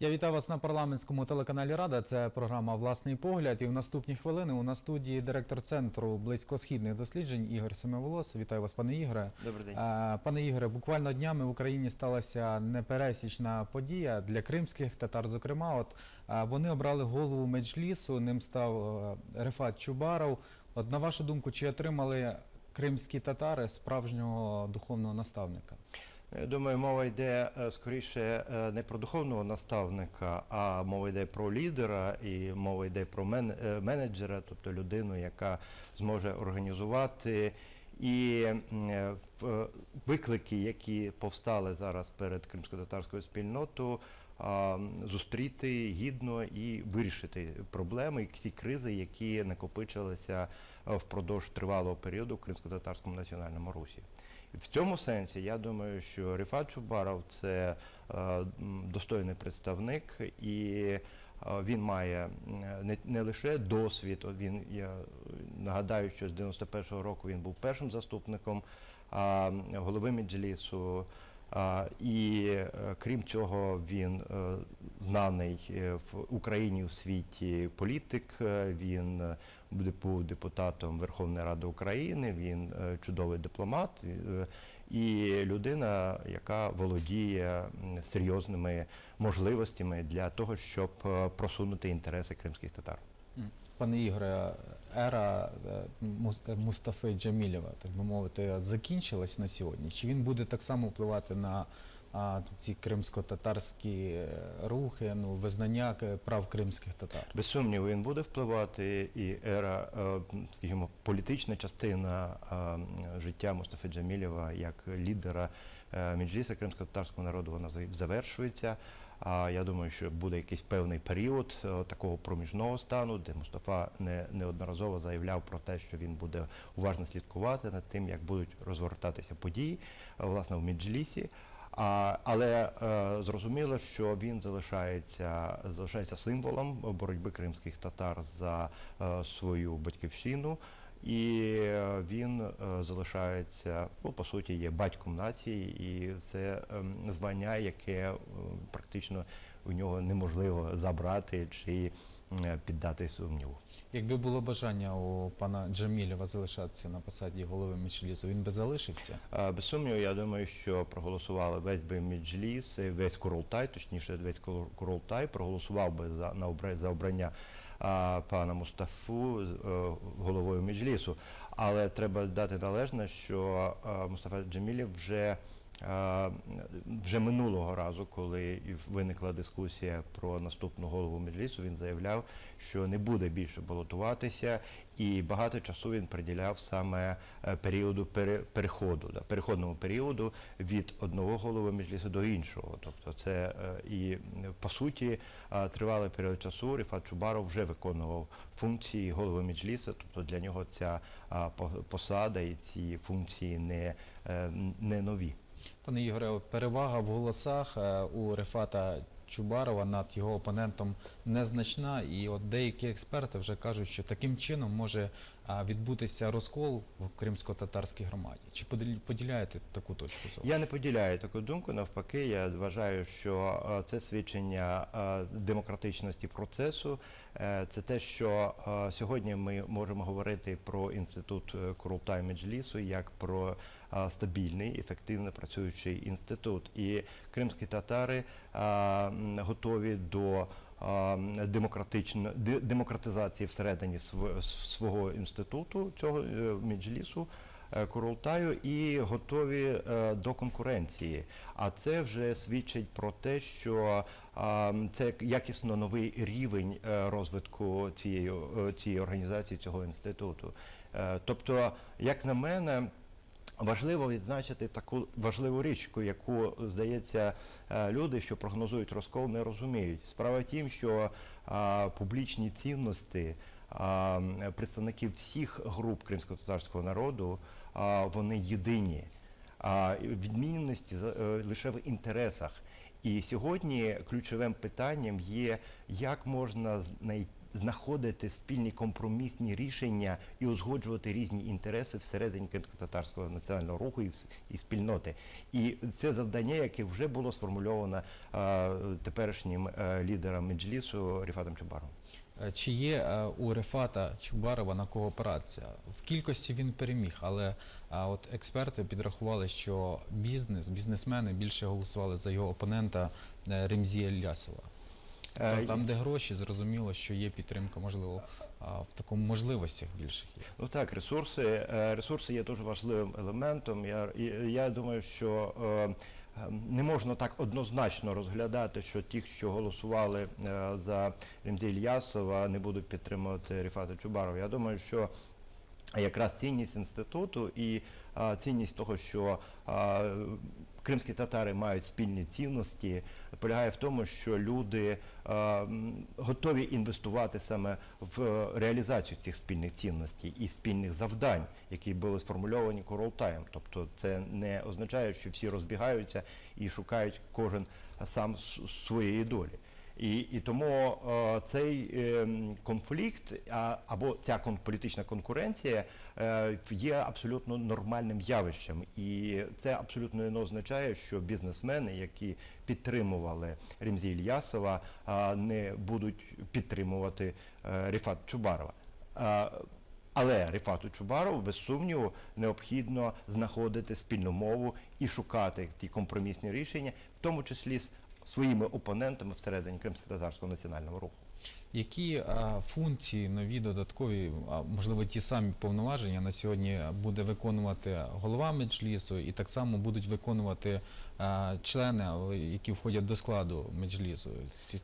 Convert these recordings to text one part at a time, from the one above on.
Я вітаю вас на парламентському телеканалі Рада. Це програма Власний погляд. І в наступні хвилини у нас студії директор центру близькосхідних досліджень Ігор Семиволос. Вітаю вас, пане Ігоре. Добрий день. Пане Ігоре, буквально днями в Україні сталася непересічна подія для кримських татар. Зокрема, от вони обрали голову меджлісу. Ним став е, Рефат Чубаров. От на вашу думку, чи отримали кримські татари справжнього духовного наставника? Я думаю, мова йде е, скоріше е, не про духовного наставника, а мова йде про лідера і мова йде про мен- е, менеджера, тобто людину, яка зможе організувати і е, виклики, які повстали зараз перед кримсько-татарською спільнотою, зустріти гідно і вирішити проблеми ті кризи, які накопичилися е, впродовж тривалого періоду в кримсько-татарському національному русі. В цьому сенсі я думаю, що Ріфат Чубаров це е, достойний представник, і е, він має не, не лише досвід. Він я нагадаю, що з 91-го року він був першим заступником голови Меджлісу. І е, крім цього, він е, знаний е, в Україні в світі політик. Він буде- був депутатом Верховної Ради України. Він чудовий дипломат і людина, яка володіє серйозними можливостями для того, щоб просунути інтереси кримських татар. Пане Ігоре, ера е, Мус- е, Мустафи Джамілєва, так би мовити, закінчилась на сьогодні. Чи він буде так само впливати на а, ці кримсько-татарські е, рухи, ну, визнання прав кримських татар? Без сумніву, він буде впливати, і ера, е, скажімо, політична частина е, життя Мустафи Джамілєва як лідера е, Меджліса кримсько-татарського народу, вона завершується. А я думаю, що буде якийсь певний період е, такого проміжного стану, де Мустафа не, неодноразово заявляв про те, що він буде уважно слідкувати над тим, як будуть розгортатися події е, власне в Меджлісі. А, але е, зрозуміло, що він залишається, залишається символом боротьби кримських татар за е, свою батьківщину, і е, він е, залишається, ну, по суті, є батьком нації, і це ем, звання, яке е, практично у нього неможливо забрати чи піддати сумніву. Якби було бажання у пана Джамілєва залишатися на посаді голови Мічлізу, він би залишився? Без сумніву, я думаю, що проголосували весь би Меджліс, весь Курултай, точніше, весь Кур- Курултай проголосував би за, на обрання пана Мустафу з, е, головою Міжлісу. Але треба дати належне, що Мустафа Джамілєв вже вже минулого разу, коли виникла дискусія про наступну голову Меджлісу, він заявляв, що не буде більше балотуватися, і багато часу він приділяв саме е, періоду пере- переходу, переходному періоду від одного голови Меджлісу до іншого. Тобто, це е, і по суті е, тривалий період часу Ріфат Чубаров вже виконував функції голови Меджлісу, тобто для нього ця посада і ці функції не, не нові. Пане Ігоре, перевага в голосах е, у Рефата Чубарова над його опонентом незначна, і от деякі експерти вже кажуть, що таким чином може відбутися розкол в кримсько-татарській громаді. Чи поділяєте таку точку зору? Я не поділяю таку думку. Навпаки, я вважаю, що е, це свідчення е, демократичності процесу. Е, Це те, що е, сьогодні ми можемо говорити про інститут е, Курултай Меджлісу як про е, стабільний, ефективно працюючий інститут. І кримські татари готові до демократизації всередині свого інституту цього е, Меджлісу. е, Курултаю і готові е, до конкуренції. А це вже свідчить про те, що це якісно новий рівень розвитку цієї, цієї організації, цього інституту. Тобто, як на мене, Важливо відзначити таку важливу річ, яку здається е, люди, що прогнозують розкол, не розуміють. Справа в тім, що а, публічні цінності а, представників всіх груп кримсько-татарського народу а, вони єдині. А відмінності за- е, лише в інтересах. І сьогодні ключовим питанням є, як можна знай- знаходити спільні компромісні рішення і узгоджувати різні інтереси всередині кримсько-татарського національного руху і, і спільноти. І це завдання, яке вже було сформульовано е, теперішнім е, лідером Меджлісу Ріфатом Чубаровим. Е, Чи є е, у Рефата Чубарова на кооперація? В кількості він переміг, але а, от експерти підрахували, що бізнес, бізнесмени більше голосували за його опонента Ремзія Ільясова. Е, Тобто там, де гроші, зрозуміло, що є підтримка, можливо, в такому можливостях більших є. Ну так, ресурси, е, ресурси є дуже важливим елементом. Я, я думаю, що е, е, не можна так однозначно розглядати, що ті, що голосували е, за Ремзі Ільясова, не будуть підтримувати Ріфата Чубарова. Я думаю, що якраз цінність інституту і цінність того, що кримські татари мають спільні цінності, полягає в тому, що люди а, готові інвестувати саме в е, реалізацію цих спільних цінностей і спільних завдань, які були сформульовані Королтаєм. Тобто це не означає, що всі розбігаються і шукають кожен сам своєї долі. І, і тому е, цей е, конфлікт а, або ця кон, політична конкуренція е, є абсолютно нормальним явищем. І це абсолютно не означає, що бізнесмени, які підтримували Ремзі Ільясова, а, не будуть підтримувати е, Ріфат Чубарова. А, але Ріфату Чубарову, без сумніву, необхідно знаходити спільну мову і шукати ті компромісні рішення, в тому числі з своїми опонентами всередині кримсько-татарського національного руху. Які а, функції нові додаткові, а можливо ті самі повноваження на сьогодні буде виконувати голова Меджлісу, і так само будуть виконувати а, члени, які входять до складу Меджлісу,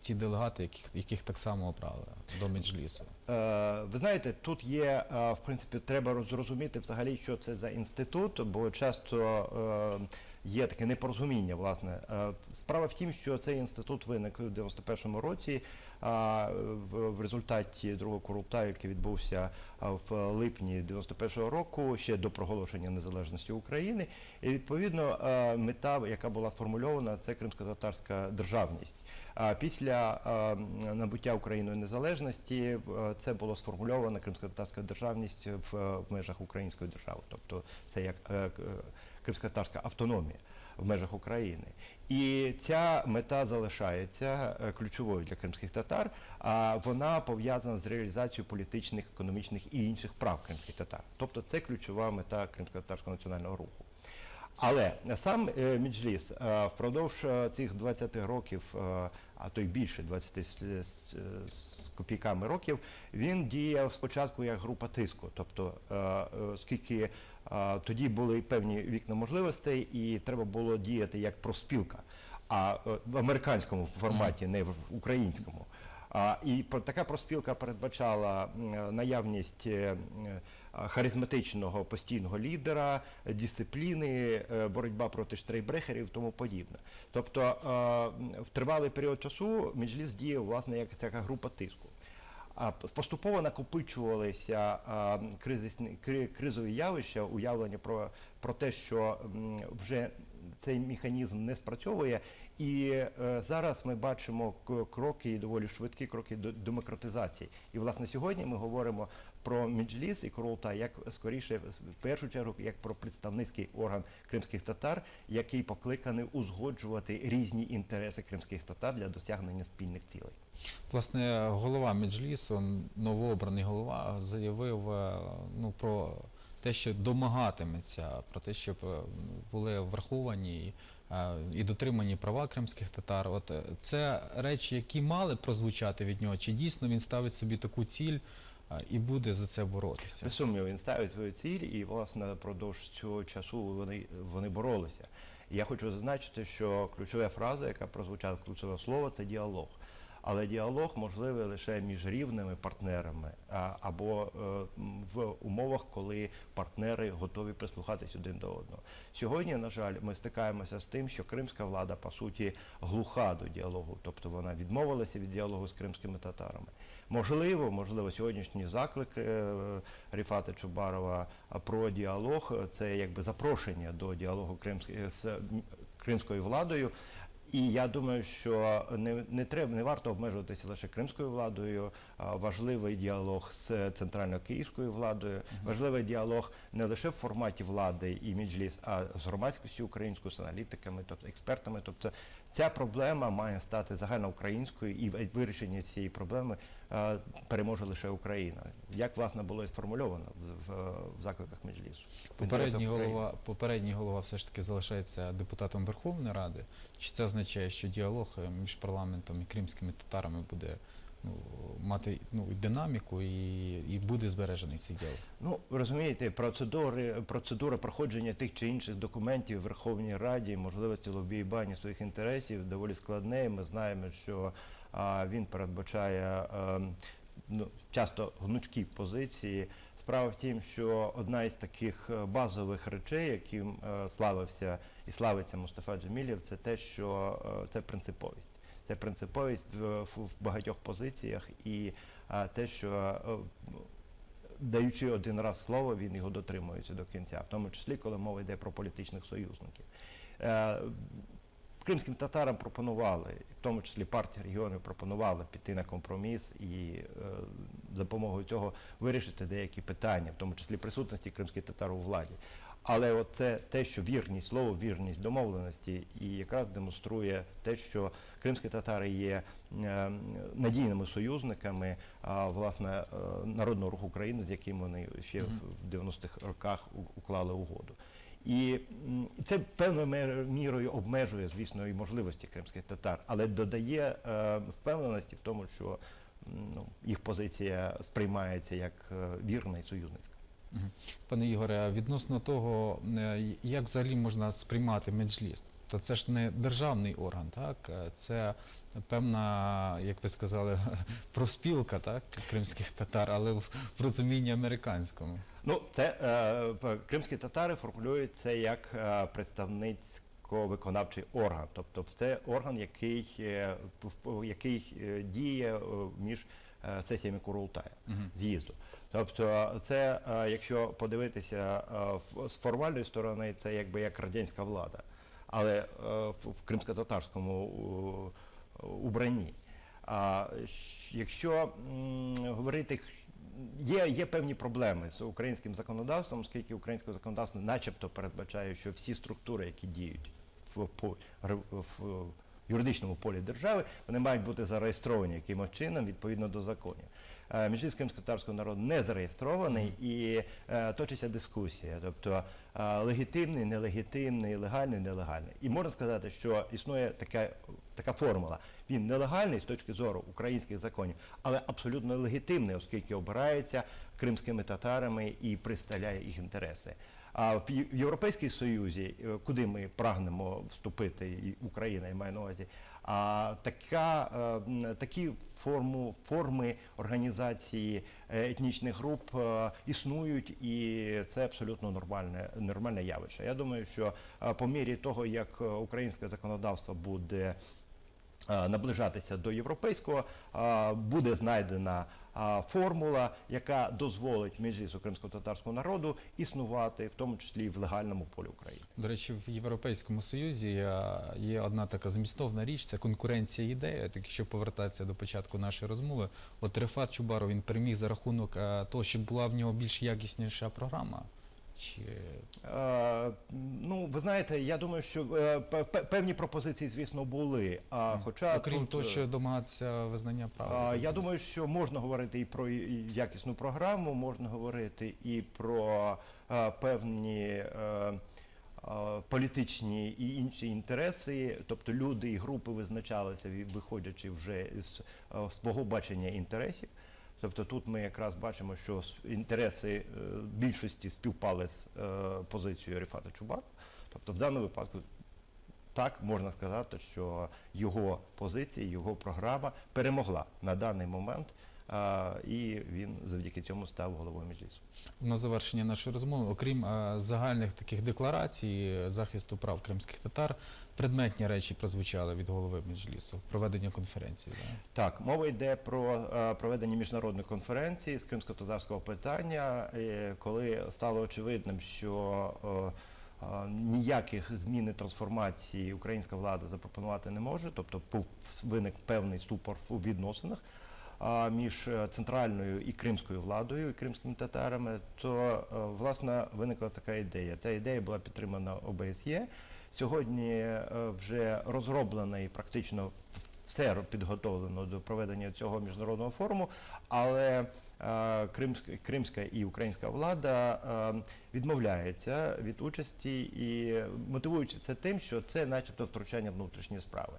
ті делегати, яких, яких так само обрали до Меджлісу. Е, Ви знаєте, тут є, е, в принципі, треба зрозуміти взагалі, що це за інститут, бо часто е, є таке непорозуміння, власне. Справа в тім, що цей інститут виник у 91-му році, в результаті другого Курултаю, який відбувся в липні 91-го року, ще до проголошення незалежності України. І відповідно мета, яка була сформульована, це кримсько-татарська державність. Після набуття Україною незалежності е, це було сформульовано кримсько-татарська державність в, е, межах української держави, тобто це як е, кримсько-татарська автономія в межах України. І ця мета залишається ключовою для кримських татар, а вона пов'язана з реалізацією політичних, економічних і інших прав кримських татар. Тобто це ключова мета кримсько-татарського національного руху. Але сам е, Меджліс е, впродовж е, цих 20 років, а то й більше 20 з, копійками років, він діяв спочатку як група тиску. Тобто, оскільки е, тоді були певні вікна можливостей, і треба було діяти як профспілка, а в американському форматі, не в українському. І така проспілка передбачала наявність харизматичного постійного лідера, е, дисципліни, е, боротьба проти штрейбрехерів тому подібне. Тобто е, в тривалий період часу Меджліс діяв власне як така група тиску. А поступово накопичувалися кризисні, кри- кризові явища, уявлення про, про те, що вже цей механізм не спрацьовує. І е, зараз ми бачимо кроки, доволі швидкі кроки до демократизації. І власне сьогодні ми говоримо про Меджліс і Курултай як скоріше, в першу чергу, як про представницький орган кримських татар, який покликаний узгоджувати різні інтереси кримських татар для досягнення спільних цілей. Власне, голова Меджлісу, новообраний голова, заявив е, ну, про те, що домагатиметься, про те, щоб е, були враховані е, і дотримані права кримських татар. От це речі, які мали прозвучати від нього, чи дійсно він ставить собі таку ціль і буде за це боротися? Без сумніву, він ставить свою ціль, і власне продовж цього часу вони, вони боролися. І я хочу зазначити, що ключова фраза, яка прозвучала, ключове слово це діалог. Але діалог можливий лише між рівними партнерами або е, в умовах, коли партнери готові прислухатись один до одного. Сьогодні, на жаль, ми стикаємося з тим, що кримська влада по суті глуха до діалогу, тобто вона відмовилася від діалогу з кримськими татарами. Можливо, можливо, сьогоднішній заклик е, Ріфата Чубарова про діалог е, це якби запрошення до діалогу кримськ- з кримською владою. І я думаю, що не, не треба, не варто обмежуватися лише кримською владою. Важливий діалог з центрально-київською владою, важливий діалог не лише в форматі влади і Меджліс, а з громадськістю українською, з аналітиками, тобто експертами. Тобто ця проблема має стати загальноукраїнською, і в- вирішення цієї проблеми переможе лише Україна. Як власне було і сформульовано в, в, закликах Меджлісу. Попередній голова, попередній голова все ж таки залишається депутатом Верховної Ради. Чи це означає, що діалог е, між парламентом і кримськими татарами буде ну, мати ну, динаміку і, і буде збережений цей діалог? Ну, розумієте, процедури, процедура проходження тих чи інших документів в Верховній Раді, можливості лобіювання своїх інтересів доволі складне. Ми знаємо, що а, він передбачає ем, ну, часто гнучкі позиції. Справа в тім, що одна із таких е, базових речей, яким е, славився і славиться Мустафа Джемілєв, це те, що е, це принциповість. Це принциповість в, в багатьох позиціях і а, те, що е, даючи один раз слово, він його дотримується до кінця, в тому числі, коли мова йде про політичних союзників. Е, Кримським татарам пропонували, в тому числі партія регіонів пропонувала піти на компроміс і е, допомогою цього вирішити деякі питання, в тому числі присутності кримських татар у владі. Але це те, що вірність слово, вірність домовленості, і якраз демонструє те, що кримські татари є е, надійними союзниками власне е, народного руху України, з яким вони ще в 90-х роках уклали угоду. І це певною мірою обмежує, звісно, і можливості кримських татар, але додає е, впевненості в тому, що ну, їх позиція сприймається як вірна і союзницька. Пане Ігоре, відносно того, е, як взагалі можна сприймати меджліс? То це ж не державний орган, так? Е, Це певна, як ви сказали, проспілка так? кримських татар, але в, розумінні американському. Ну, це е, кримські татари формулюють це як е, представницько-виконавчий орган, тобто це орган, який, який діє між сесіями Курултая з'їзду. Тобто, це, е, якщо подивитися е, з формальної сторони, це якби як радянська влада, але е, в, в кримсько-татарському убранні. А якщо говорити, є, є певні проблеми з українським законодавством, оскільки українське законодавство начебто передбачає, що всі структури, які діють в, ре- в юридичному полі держави, вони мають бути зареєстровані якимось чином відповідно до законів. Е, Міжліс кримськотарського народу не зареєстрований і е, точиться дискусія, тобто е, легітимний, нелегітимний, легальний, нелегальний. І можна сказати, що існує така, така формула. Він нелегальний з точки зору українських законів, але абсолютно легітимний, оскільки обирається кримськими татарами і представляє їх інтереси. А в Європейській Союзі, е, куди ми прагнемо вступити, і Україна, я маю на увазі, а така, е, такі форму, форми організації е, етнічних груп існують, і це абсолютно нормальне, нормальне явище. Я думаю, що по мірі того, як українське законодавство буде наближатися до європейського, буде знайдена формула, яка дозволить міжлісу кримсько-татарського народу існувати, в тому числі і в легальному полі України. До речі, в Європейському Союзі е, є одна така змістовна річ, це конкуренція ідея, так що повертатися до початку нашої розмови, от Рефат Чубаров він переміг за рахунок е, того, що була в нього більш якісніша програма. Чи Е, ну, ви знаєте, я думаю, що е, пе- пе- певні пропозиції, звісно, були. А хоча окрім тут, того, е, що домагатися визнання права? Я думаю, що можна говорити і про якісну програму, можна говорити і про е, певні е, е, політичні і інші інтереси. Тобто люди і групи визначалися, виходячи вже з свого бачення інтересів. Тобто тут ми якраз бачимо, що інтереси е, більшості співпали з е, позицією Ріфата Чубана. Тобто в даному випадку так можна сказати, що його позиція, його програма перемогла на даний момент, і він завдяки цьому став головою Меджлісу. На завершення нашої розмови, окрім загальних таких декларацій захисту прав кримських татар, предметні речі прозвучали від голови Меджлісу, проведення конференції. Да? Так, мова йде про проведення міжнародної конференції з кримсько-татарського питання, е, коли стало очевидним, що ніяких змін і трансформації українська влада запропонувати не може, тобто виник певний ступор у відносинах. Між е, центральною і кримською владою, і кримськими татарами, то е, власне виникла така ідея. Ця ідея була підтримана ОБСЄ. Сьогодні е, вже розроблена і практично все підготовлено до проведення цього міжнародного форуму, але кримська, і українська влада відмовляється від участі і мотивуючи це тим, що це, начебто, втручання в внутрішні справи.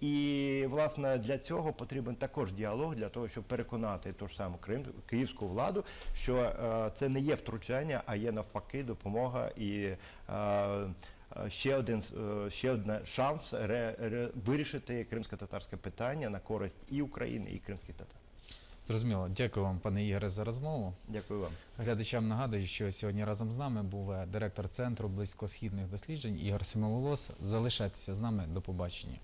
І власне для цього потрібен також діалог для того, щоб переконати ту ж саму Крим, київську владу, що е, це не є втручання, а є навпаки допомога і. е, Ще один е, ще один шанс ре, ре, вирішити кримсько-татарське питання на користь і України, і кримських татар. Зрозуміло. Дякую вам, пане Ігоре, за розмову. Дякую вам. Глядачам нагадую, що сьогодні разом з нами був е, директор центру близькосхідних досліджень Ігор Семоволос. Залишайтеся з нами. До побачення.